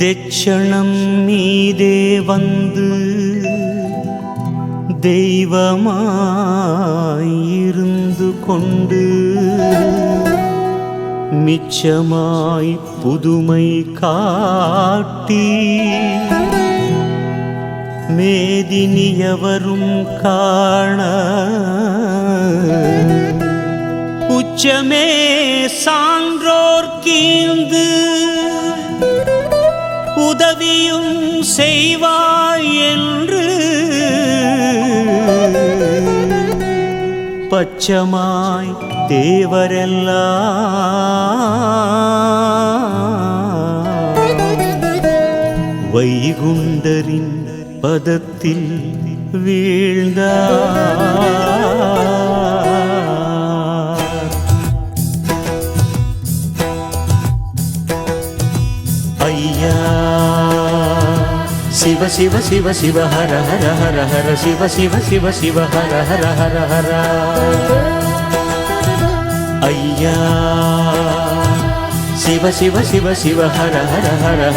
தெச்சணம் மீதே வந்து தெய்வமாயிருந்து கொண்டு மிச்சமாய் புதுமை காட்டி மேதினியவரும் காண உச்சமே சான்றோர் உதவியும் செய்வாய் என்று பச்சமாய் தேவரெல்லாம் வைகுண்டரின் பதத்தில் வீழ்ந்தார். ஐயா శివ శివ శివ శివ హర హర హర హర శివ శివ శివ శివ హర హర హర హర. అయ్యా. శివ శివ శివ శివ హర హర హర